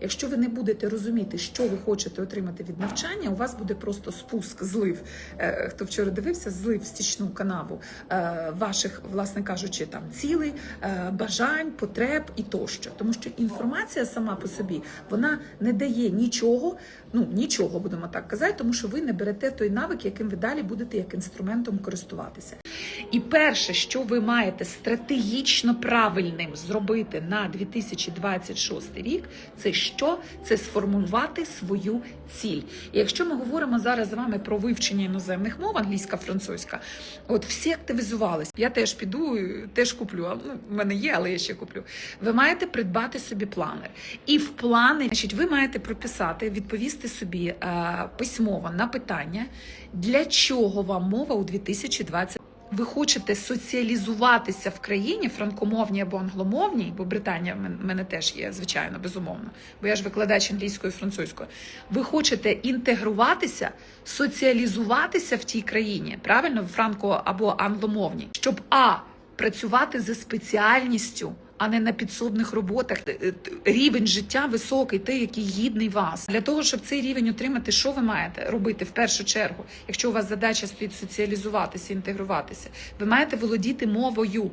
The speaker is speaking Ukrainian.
Якщо ви не будете розуміти, що ви хочете отримати від навчання, у вас буде просто спуск, злив. Е, Хто вчора дивився, злив стічну канаву е, ваших, власне кажучи, там цілей, е, бажань, потреб і тощо. Тому що інформація сама по собі вона не дає нічого, ну нічого будемо так казати, тому що ви не берете той навик, яким ви далі будете як інструментом користуватися. І перше, що ви маєте стратегічно правильним зробити на 2026 рік, це що? Це сформулювати свою ціль. І якщо ми говоримо зараз з вами про вивчення іноземних мов, англійська, французька, от всі активізувались. Я теж піду, теж куплю. а, Ну, в мене є, але я ще куплю. Ви маєте придбати собі планер. І в плани, значить, ви маєте прописати, відповісти собі е, письмово на питання, для чого вам мова у 2020 ви хочете соціалізуватися в країні франкомовній або англомовній, бо Британія в мене теж є, звичайно, безумовно, бо я ж викладач англійської і французької. Ви хочете інтегруватися, соціалізуватися в тій країні, правильно, в франко або англомовній, щоб а працювати за спеціальністю. А не на підсобних роботах Е, е, рівень життя високий, той, який гідний вас. Для того, щоб цей рівень отримати, що ви маєте робити в першу чергу, якщо у вас задача стоїть соціалізуватися, інтегруватися, ви маєте володіти мовою.